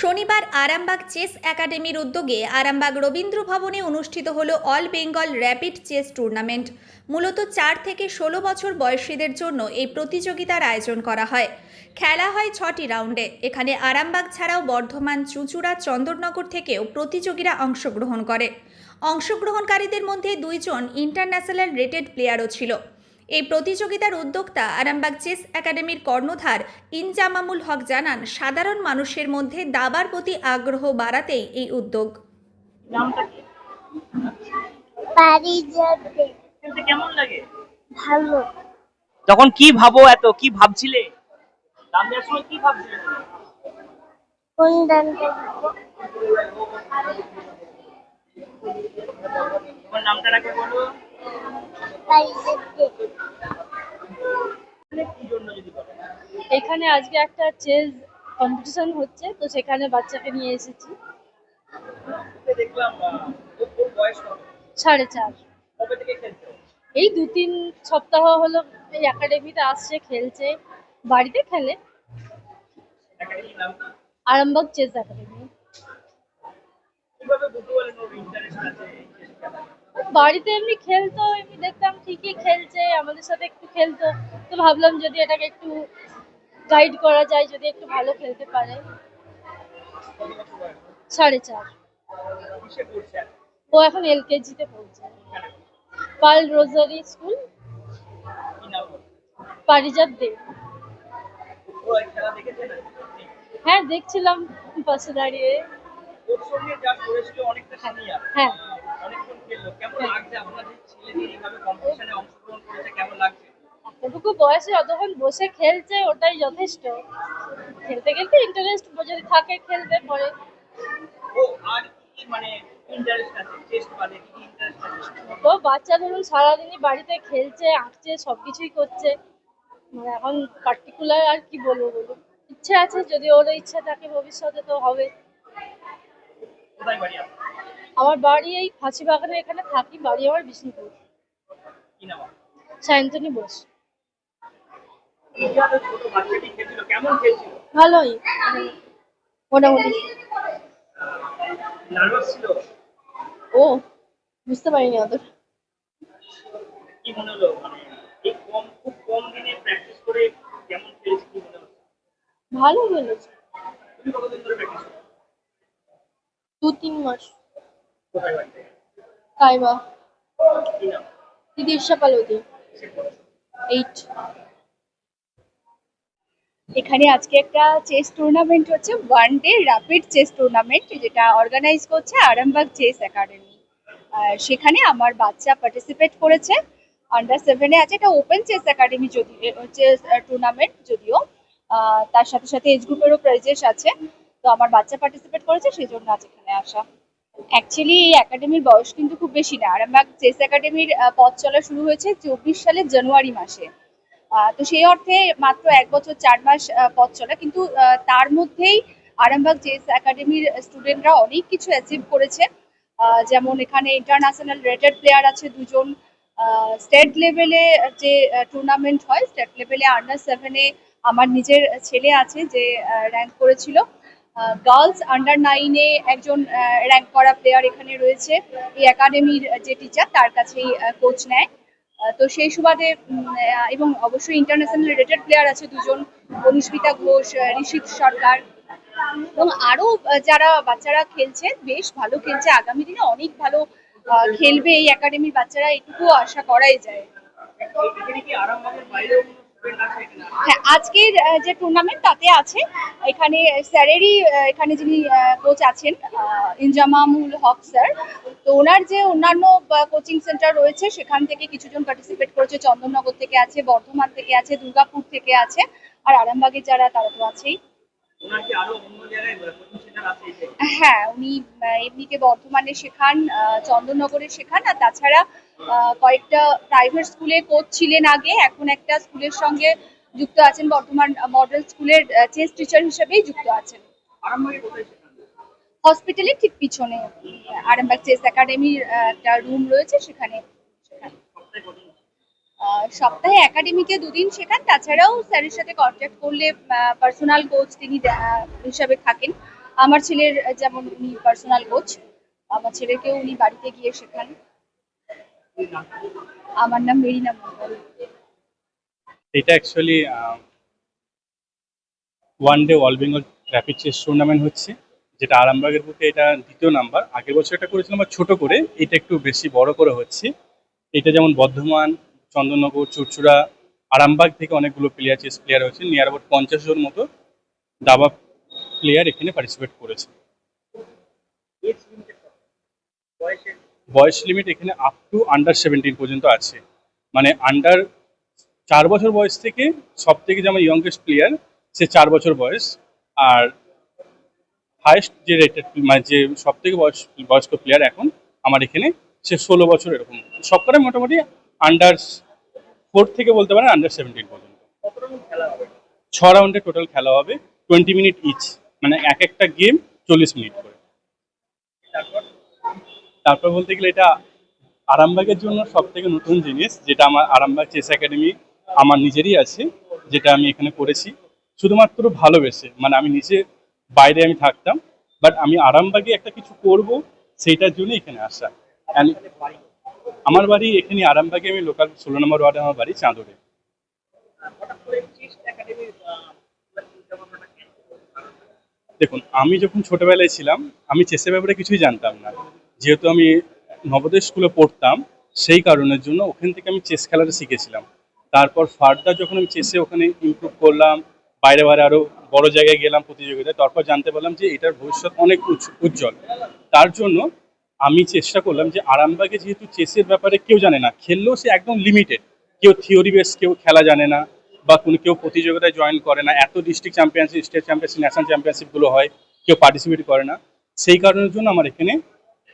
শনিবার আরামবাগ চেস একাডেমির উদ্যোগে আরামবাগ রবীন্দ্র ভবনে অনুষ্ঠিত হল all Bengal rapid chess tournament. মূলত চার থেকে ষোলো বছর বয়সীদের জন্য এই প্রতিযোগিতার আয়োজন করা হয়। খেলা হয় ছটি রাউন্ডে। এখানে আরামবাগ ছাড়াও বর্ধমান, চুঁচুড়া, চন্দননগর থেকেও প্রতিযোগীরা অংশগ্রহণ করে। অংশগ্রহণকারীদের মধ্যে দুইজন ইন্টারন্যাশনাল রেটেড প্লেয়ারও ছিল। এই প্রতিযোগিতার উদ্যোক্তা আরামবাগ চেস একাডেমির কর্ণধার ইনজামামুল হক জানান সাধারণ মানুষের মধ্যে দাবার প্রতি আগ্রহ বাড়াতেই এই উদ্যোগ। কেমন লাগে? ভালো। তখন কি ভাবো এত কি ভাবছিলে? নাম দেওয়ার সময় কি ভাবছিলে? কোন গানটা তোমার নামটা রাখবে বলো বাড়ি যাবে কি জন্য যদি বলো এখানে আজকে একটা চেস কম্পিটিশন হচ্ছে তো সেখানে বাচ্চাকে নিয়ে এসেছি। সাড়ে চার। এই দু তিন সপ্তাহ হলো এই একাডেমিতে আসছে খেলছে বাড়িতে খেলে? Arambagh chess academy? বাড়িতে এমনি খেলতো এমনি দেখতাম ঠিকই খেলছে আমাদের সাথে একটু খেলতো তো ভাবলাম যদি এটাকে একটু গাইড করা যায় যদি একটু ভালো খেলতে পারে সাড়ে চার? ও এখন এলকেজিতে পড়ছে এখানে? পাল রোজারি স্কুল? পারিজাত দেব হ্যাঁ দেখছিলাম পাশে দাঁড়িয়ে হ্যাঁ। এতটুকু বয়সে যতক্ষণ বসে খেলছে ওটাই যথেষ্ট। খেলতে খেলতে ইন্টারেস্ট যদি থাকে খেলবে পরে। ও মানে তো বাচ্চা ধরুন সারাদিনই বাড়িতে খেলছে আঁকছে সব কিছুই করছে। মানে এখন পার্টিকুলার আর কি বলব বলুন? ইচ্ছে আছে যদি ওর ইচ্ছা থাকে ভবিষ্যতে তো হবে। আমার বাড়ি এই ফাঁসি বাগানে এখানে থাকি বাড়ি আমার বিষ্ণুপুর। সায়ন্তনী বোস। ভালোই। মোটামুটি। ও বুঝতে পারিনি অত। মনে খেলেছে ভালো করো? দু তিন মাস। বাড়িতে কাইবা কি নাম? দিদি ঈর্ষা পালতি এইট এখানে আজকে একটা চেস টুর্নামেন্ট হচ্ছে one day rapid chess tournament যেটা অর্গানাইজ করছে আরামবাগ চেস একাডেমি সেখানে আমার বাচ্চা পার্টিসিপেট করেছে। আন্ডার সেভেনে আছে এটা ওপেন চেস একাডেমি যদি চেস টুর্নামেন্ট যদিও। তার সাথে সাথে এজ গ্রুপেরও প্রাইজেস আছে। তো আমার বাচ্চা পার্টিসিপেট করেছে সেই জন্য আজ এখানে আসা। অ্যাকচুয়ালি এই একাডেমির বয়স কিন্তু খুব বেশি না। আরামবাগ চেস একাডেমির পথ চলা শুরু হয়েছে চব্বিশ সালের জানুয়ারি মাসে। তো সেই অর্থে মাত্র এক বছর চার মাস পথ চলা। কিন্তু তার মধ্যেই আরামবাগ জেস একাডেমির স্টুডেন্টরা অনেক কিছু অ্যাচিভ করেছে। যেমন এখানে ইন্টারন্যাশনাল রেটেড প্লেয়ার আছে দুজন। স্টেট লেভেলে যে টুর্নামেন্ট হয় স্টেট লেভেলে আন্ডার সেভেনে আমার নিজের ছেলে আছে যে র্যাঙ্ক করেছিল। গার্লস আন্ডার নাইনে একজন র্যাঙ্ক করা প্লেয়ার এখানে রয়েছে। এই একাডেমির যে টিচার তার কাছেই কোচ নেয়। তো সেই সুবাদে এবং অবশ্যই ইন্টারন্যাশনাল রেটেড প্লেয়ার আছে দুজন, অনুস্মিতা ঘোষ ঋষিত সরকার। এবং আরও যারা বাচ্চারা খেলছে, বেশ ভালো খেলছে। আগামী দিনে অনেক ভালো খেলবে এই একাডেমির বাচ্চারা। এটুকু আশা করাই যায়। আজকের যে টুর্নামেন্ট তাতে আছে এখানে স্যারেরই এখানে যিনি কোচ আছেন ইনজামামুল হক স্যার তো ওনার যে অন্যান্য কোচিং সেন্টার রয়েছে সেখান থেকে কিছুজন পার্টিসিপেট করেছে চন্দননগর থেকে আছে বর্ধমান থেকে আছে দুর্গাপুর থেকে আছে আর আরামবাগের যারা তারা তো আছেই? হ্যাঁ উনি আহ, এমনিতে বর্ধমানে শেখান চন্দননগরে শেখান আর তাছাড়া কয়েকটা প্রাইভেট স্কুলে কোচ ছিলেন আগে এখন একটা স্কুলের সঙ্গে যুক্ত আছেন বর্ধমান মডেল স্কুলের চেস টিচার হিসেবেই যুক্ত আছেন। হসপিটালের ঠিক পিছনে আরামবাগ চেস একাডেমির একটা রুম রয়েছে সেখানে। সপ্তাহে একাডেমিতে দুদিন শেখান তাছাড়াও স্যারের সাথে কন্ট্যাক্ট করলে পার্সোনাল কোচ তিনি হিসাবে থাকেন। আমার ছেলের যেমন উনি পার্সোনাল কোচ আমার ছেলেকেও উনি বাড়িতে গিয়ে শেখান। আমার নাম মেরিনা মন্ডল এটা actually one day all Bengal rapid chess tournament হচ্ছে, যেটা আরামবাগের বুকে এটা দ্বিতীয় নাম্বার। আগের বছর এটা করেছিলাম আমরা ছোট করে, এটা একটু বেশি বড় করে হচ্ছে। এটা যেমন বর্ধমান, চন্দননগর, চুরচুড়া, আরামবাগ থেকে অনেকগুলো প্লেয়ার চেস প্লেয়ার হয়েছে নিয়ার অ্যাবাউট পঞ্চাশ জন মতো দাবা প্লেয়ার এখানে পার্টিসিপেট করেছে। বয়স লিমিট এখানে আপ টু আন্ডার সেভেন্টিন পর্যন্ত আছে। মানে আন্ডার চার বছর বয়স থেকে সব থেকে যেমন ইয়ংগেস্ট প্লেয়ার সে চার বছর বয়স। আর হায়েস্ট যে রেটেড মানে যে সব থেকে বয়স, বয়স্ক প্লেয়ার এখন আমার এখানে, সে ষোলো বছর এরকম। সবকটাই মোটামুটি আন্ডার ফোর থেকে বলতে পারেন আন্ডার সেভেন্টিন পর্যন্ত। ছ রাউন্ডে টোটাল খেলা হবে টোয়েন্টি মিনিট ইচ মানে এক একটা গেম চল্লিশ মিনিট করে। তারপর বলতে গেলে এটা আরামবাগের জন্য সব থেকে নতুন জিনিস, যেটা আমার আরামবাগ চেস একাডেমি আমার নিজেরই আছে, যেটা আমি এখানে করেছি। শুধুমাত্র ভালোবেসে মানে আমি নিজে বাইরে আমি থাকতাম বাট আমি আরামবাগে একটা কিছু করব, সেইটার জন্য এখানে আসা। আমার বাড়ি এখানে আরামবাগে, আমি লোকাল ষোলো নম্বর ওয়ার্ডে আমার বাড়ি চাঁদরে। দেখুন, আমি যখন ছোটবেলায় ছিলাম, আমি চেসের ব্যাপারে কিছুই জানতাম না। যেহেতু আমি নবোদয় স্কুলে পড়তাম, সেই কারণের জন্য ওখান থেকে আমি চেস খেলাটা শিখেছিলাম। তারপর ফার্দার যখন আমি চেসে ওখানে ইমপ্রুভ করলাম, বাইরে বাইরে আরও বড় জায়গায় গেলাম প্রতিযোগিতায়, তারপর জানতে পারলাম যে এটার ভবিষ্যৎ অনেক উজ্জ- উজ্জ্বল। তার জন্য আমি চেষ্টা করলাম যে আরামবাগে যেহেতু চেসের ব্যাপারে কেউ জানে না, খেললেও সে একদম লিমিটেড কেউ থিওরি বেস কেউ খেলা জানে না, বা কোনো কেউ প্রতিযোগিতায় জয়েন করে না। এত district championship state championship national চ্যাম্পিয়নশিপগুলো হয়, কেউ পার্টিসিপেট করে না। সেই কারণের জন্য আমার এখানে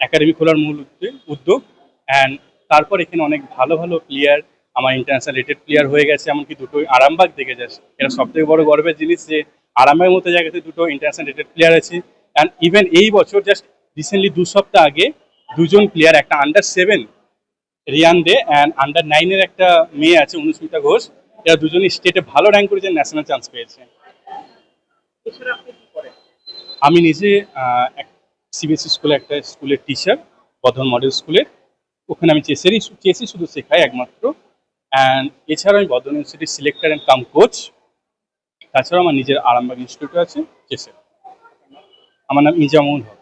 একাডেমি খোলার মূল উদ্যোগ। অ্যান্ড তারপর এখানে অনেক ভালো ভালো প্লেয়ার আমার ইন্টারন্যাশনাল রেটেড প্লেয়ার হয়ে গেছে এমনকি দুটো আরামবাগ দেখে যাচ্ছে। এটা সব থেকে বড় গর্বের জিনিস যে আরামবাগের মতো জায়গাতে দুটো ইন্টারন্যাশনাল রেটেড প্লেয়ার আছে। অ্যান্ড ইভেন এই বছর জাস্ট রিসেন্টলি দু সপ্তাহ আগে দুজন প্লেয়ার একটা under seven Riyan De and under নাইনের একটা মেয়ে আছে অনুস্মিতা ঘোষ এরা দুজনই স্টেটে ভালো র্যাঙ্ক করেছে ন্যাশনাল চান্স পেয়েছে। আমি নিজে সিবিএসসি স্কুলে একটা স্কুলের টিচার বর্ধমান মডেল স্কুলের ওখানে আমি চেসেরই চেসই শুধু শেখাই একমাত্র। অ্যান্ড এছাড়াও আমি বর্ধমান ইউনিভার্সিটির সিলেক্টর অ্যান্ড কাম কোচ তাছাড়াও আমার নিজের আরামবাগ ইনস্টিটিউট আছে চেসের আমার নাম ইজামুল হক।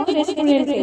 একমাত্র রেস্টুরেন্টে